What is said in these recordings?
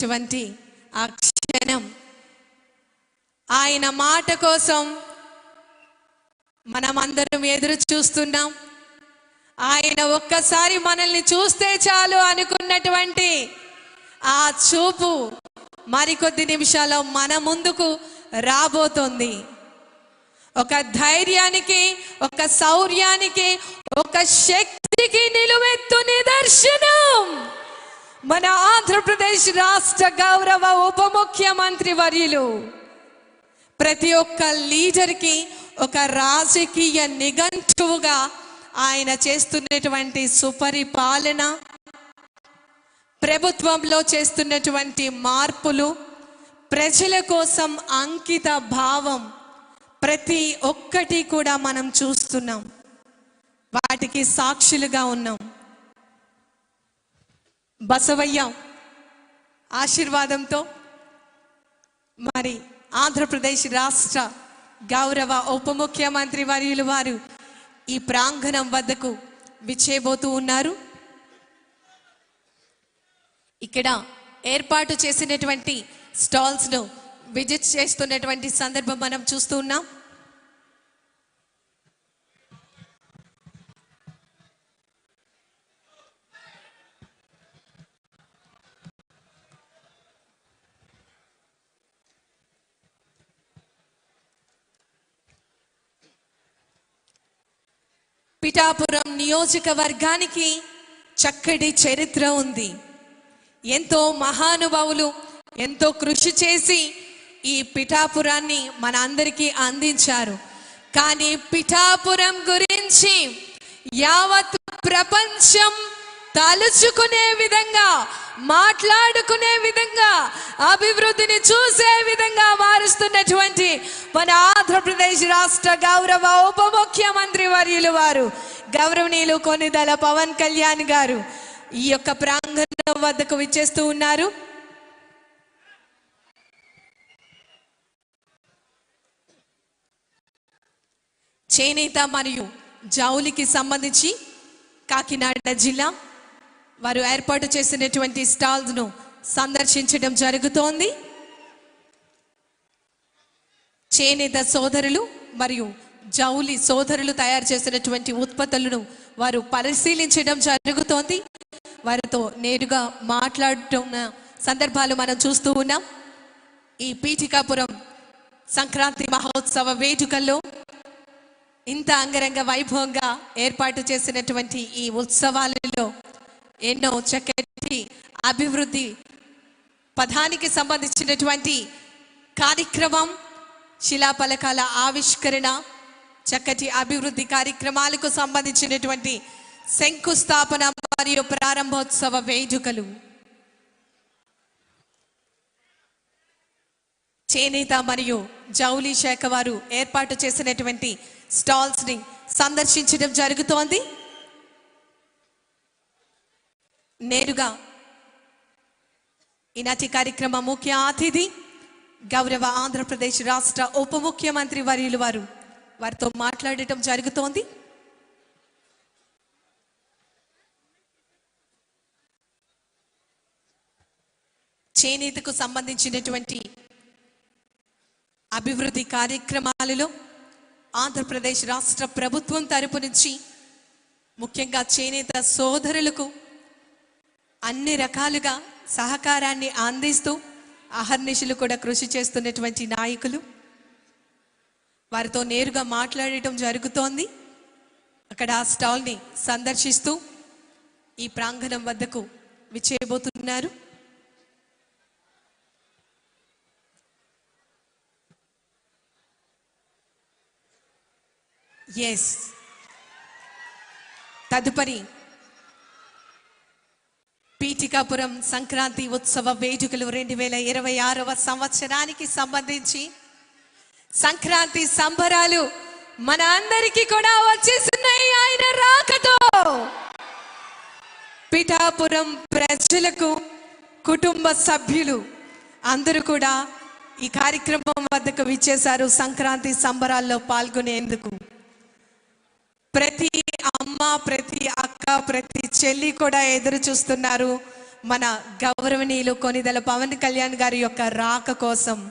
అటువంటి ఆ క్షణం ఆయన మాట కోసం మనం అందరం ఎదురు చూస్తున్నాం. ఆయన ఒక్కసారి మనల్ని చూస్తే చాలు అనుకున్నటువంటి ఆ చూపు మరికొద్ది నిమిషాల్లో మన ముందుకు రాబోతోంది. ఒక ధైర్యానికి ఒక శౌర్యానికి ఒక శక్తికి నిలువెత్తు నిదర్శనం. మన ఆంధ్రప్రదేశ్ రాష్ట్ర గౌరవ ఉప ముఖ్యమంత్రి వర్యులు. ప్రతి ఒక్క లీడర్కి ఒక రాజకీయ నిఘంటువుగా ఆయన చేస్తున్నటువంటి సుపరిపాలన ప్రభుత్వంలో చేస్తున్నటువంటి మార్పులు ప్రజల కోసం అంకిత భావం ప్రతి ఒక్కటి కూడా మనం చూస్తున్నాం. వాటికి సాక్షులుగా ఉన్నాం. బసవయ్య. ఆశీర్వాదంతో మరి ఆంధ్రప్రదేశ్ రాష్ట్ర గౌరవ ఉప ముఖ్యమంత్రి వర్యులు వారు ఈ ప్రాంగణం వద్దకు విచ్చేబోతూ ఉన్నారు. ఇక్కడ ఏర్పాటు చేసినటువంటి స్టాల్స్ను విజిట్ చేస్తున్నటువంటి సందర్భం మనం చూస్తూ ఉన్నాం. పిఠాపురం నియోజకవర్గానికి చక్కటి చరిత్ర ఉంది. ఎంతో మహానుభావులు ఎంతో కృషి చేసి ఈ పిఠాపురాన్ని మన అందరికీ అందించారు. కానీ పిఠాపురం గురించి యావత్ ప్రపంచం తలుచుకునే విధంగా మాట్లాడుకునే విధంగా అభివృద్ధిని చూసే విధంగా మారుస్తున్నటువంటి మన ఆంధ్రప్రదేశ్ రాష్ట్ర గౌరవ ఉప ముఖ్యమంత్రి వర్యులు వారు గౌరవనీయులు కొనిదల పవన్ కళ్యాణ్ గారు ఈ యొక్క ప్రాంగణం వద్దకు విచ్చేస్తూ ఉన్నారు. చేనేత మరియు జౌలికి సంబంధించి కాకినాడ జిల్లా వారు ఏర్పాటు చేసినటువంటి స్టాల్స్ను సందర్శించడం జరుగుతోంది. చేనేత సోదరులు మరియు జౌలి సోదరులు తయారు చేసినటువంటి ఉత్పత్తులను వారు పరిశీలించడం జరుగుతోంది. వారితో నేరుగా మాట్లాడుతున్న సందర్భాలు మనం చూస్తూ ఉన్నాం. ఈ పీఠికాపురం సంక్రాంతి మహోత్సవ వేడుకల్లో ఇంత అంగరంగ వైభవంగా ఏర్పాటు చేసినటువంటి ఈ ఉత్సవాలలో ఎన్నో చక్కటి అభివృద్ధి పదానికి సంబంధించినటువంటి కార్యక్రమం శిలాపలకాల ఆవిష్కరణ చక్కటి అభివృద్ధి కార్యక్రమాలకు సంబంధించినటువంటి శంకుస్థాపన మరియు ప్రారంభోత్సవ వేడుకలు. చేనేత మరియు జౌలి శాఖ వారు ఏర్పాటు చేసినటువంటి స్టాల్స్ని సందర్శించడం జరుగుతోంది. నేరుగా ఈనాటి కార్యక్రమ ముఖ్య అతిథి గౌరవ ఆంధ్రప్రదేశ్ రాష్ట్ర ఉప ముఖ్యమంత్రి వర్యులు వారు వారితో మాట్లాడటం జరుగుతోంది చేనేతకు సంబంధించినటువంటి అభివృద్ధి కార్యక్రమాలలో ఆంధ్రప్రదేశ్ రాష్ట్ర ప్రభుత్వం తరపు నుంచి ముఖ్యంగా చేనేత సోదరులకు అన్ని రకాలుగా సహకారాన్ని అందిస్తూ అహర్నిశలు కూడా కృషి చేస్తున్నటువంటి నాయకులు. వారితో నేరుగా మాట్లాడటం జరుగుతోంది. అక్కడ ఆ స్టాల్ని సందర్శిస్తూ ఈ ప్రాంగణం వద్దకు విచ్చేయబోతున్నారు. ఎస్ తదుపరి ఇటికాపురం సంక్రాంతి ఉత్సవ వేడుకలు రెండు వేల ఇరవై ఆరవ సంవత్సరానికి సంబంధించి సంక్రాంతి సంబరాలు మన అందరికీ కూడా వచ్చేస్తున్నాయి ఆయన రాకతో. పిఠాపురం ప్రజలకు కుటుంబ సభ్యులు అందరూ కూడా ఈ కార్యక్రమం వద్దకు విచ్చేశారు సంక్రాంతి సంబరాల్లో పాల్గొనేందుకు. ప్రతి అమ్మ ప్రతి అక్క ప్రతి చెల్లి కూడా ఎదురు చూస్తున్నారు. మన గౌరవనీయులు కొనిదల పవన్ కళ్యాణ్ గారి యొక్క రాక కోసం.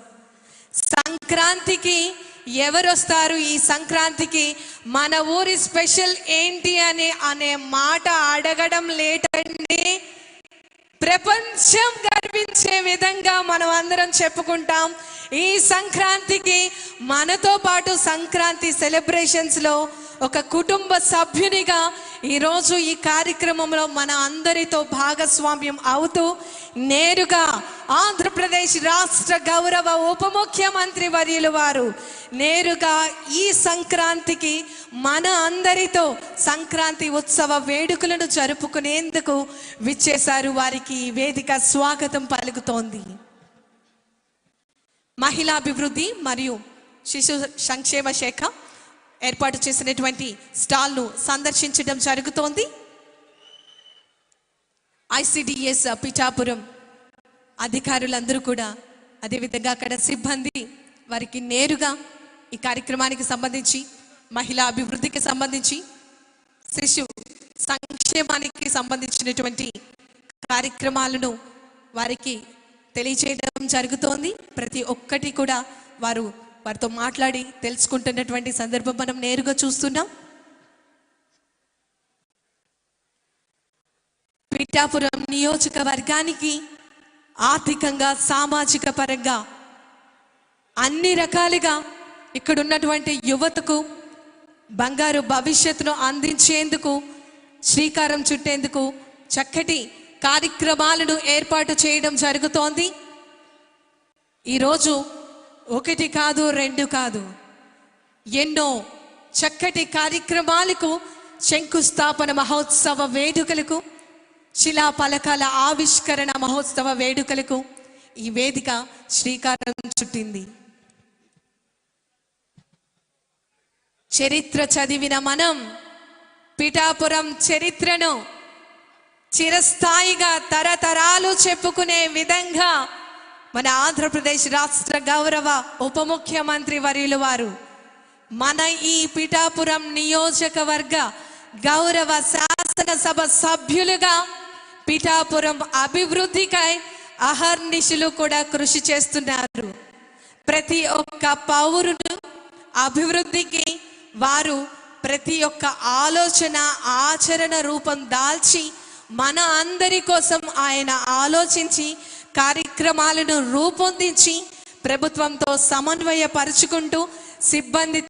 సంక్రాంతికి ఎవరు వస్తారు ఈ సంక్రాంతికి మన ఊరి స్పెషల్ ఏంటి అని అనే మాట అడగడం లేటండి. ప్రపంచం గర్వించే విధంగా మనం అందరం చెప్పుకుంటాం. ఈ సంక్రాంతికి మనతో పాటు సంక్రాంతి సెలబ్రేషన్స్లో ఒక కుటుంబ సభ్యునిగా ఈరోజు ఈ కార్యక్రమంలో మన అందరితో భాగస్వామ్యం అవుతూ నేరుగా ఆంధ్రప్రదేశ్ రాష్ట్ర గౌరవ ఉప ముఖ్యమంత్రి వర్యులు వారు నేరుగా ఈ సంక్రాంతికి మన అందరితో సంక్రాంతి ఉత్సవ వేడుకలను జరుపుకునేందుకు విచ్చేశారు. వారికి ఈ వేదిక స్వాగతం పలుకుతోంది. మహిళాభివృద్ధి మరియు శిశు సంక్షేమ శాఖ ఏర్పాటు చేసినటువంటి స్టాల్ను సందర్శించడం జరుగుతోంది. ఐసిడిఎస్ పిఠాపురం అధికారులందరూ కూడా అదేవిధంగా అక్కడ సిబ్బంది వారికి నేరుగా ఈ కార్యక్రమానికి సంబంధించి మహిళా అభివృద్ధికి సంబంధించి శిశు సంక్షేమానికి సంబంధించినటువంటి కార్యక్రమాలను వారికి తెలియచేయడం జరుగుతోంది. ప్రతి ఒక్కటి కూడా వారు వారితో మాట్లాడి తెలుసుకుంటున్నటువంటి సందర్భం మనం నేరుగా చూస్తున్నాం. పిఠాపురం నియోజకవర్గానికి ఆర్థికంగా సామాజిక పరంగా అన్ని రకాలుగా ఇక్కడ ఉన్నటువంటి యువతకు బంగారు భవిష్యత్తును అందించేందుకు శ్రీకారం చుట్టేందుకు చక్కటి కార్యక్రమాలను ఏర్పాటు చేయడం జరుగుతోంది. ఈరోజు ఒకటి కాదు రెండు కాదు. ఎన్నో చక్కటి కార్యక్రమాలకు శంకుస్థాపన మహోత్సవ వేడుకలకు శిలా పలకాల ఆవిష్కరణ మహోత్సవ వేడుకలకు ఈ వేదిక శ్రీకారం చుట్టింది. చరిత్ర చదివిన మనం పిఠాపురం చరిత్రను చిరస్థాయిగా తరతరాలు చెప్పుకునే విధంగా మన ఆంధ్రప్రదేశ్ రాష్ట్ర గౌరవ ఉప ముఖ్యమంత్రి వర్యులు వారు మన ఈ పిఠాపురం నియోజకవర్గ గౌరవ శాసనసభ సభ్యులుగా పిఠాపురం అభివృద్ధికై అహర్నిశులు కూడా కృషి చేస్తున్నారు. ప్రతి ఒక్క పౌరుడు అభివృద్ధికి వారు ప్రతి ఒక్క ఆలోచన ఆచరణ రూపం దాల్చి మన అందరి కోసం ఆయన ఆలోచించి కార్యక్రమాలను రూపొందించి ప్రభుత్వంతో సమన్వయపరుచుకుంటూ సిబ్బంది